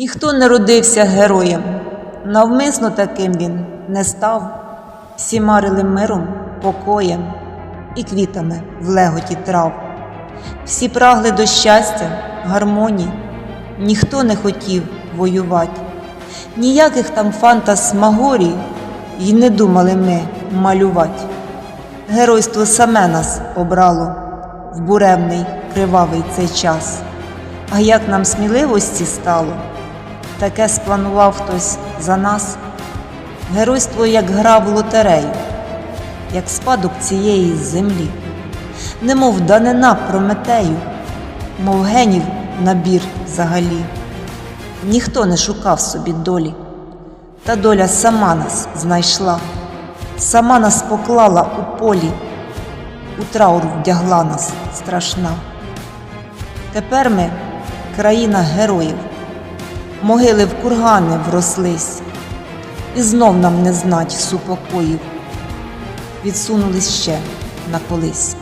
Ніхто не родився героєм, навмисно таким він не став. Всі марили миром, покоєм і квітами в леготі трав. Всі прагли до щастя, гармонії, ніхто не хотів воювати. Ніяких там фантасмагорій й не думали ми малювати. Геройство саме нас обрало в буремний кривавий цей час. А як нам сміливості стало, таке спланував хтось за нас. Геройство, як гра в лотерею, як спадок цієї землі, немов данина Прометею, мов генів набір взагалі. Ніхто не шукав собі долі, та доля сама нас знайшла, сама нас поклала у полі, у траур вдягла нас страшна. Тепер ми країна героїв, могили в кургани врослись, і знов нам не знать супокоїв, відсунулись ще на колись.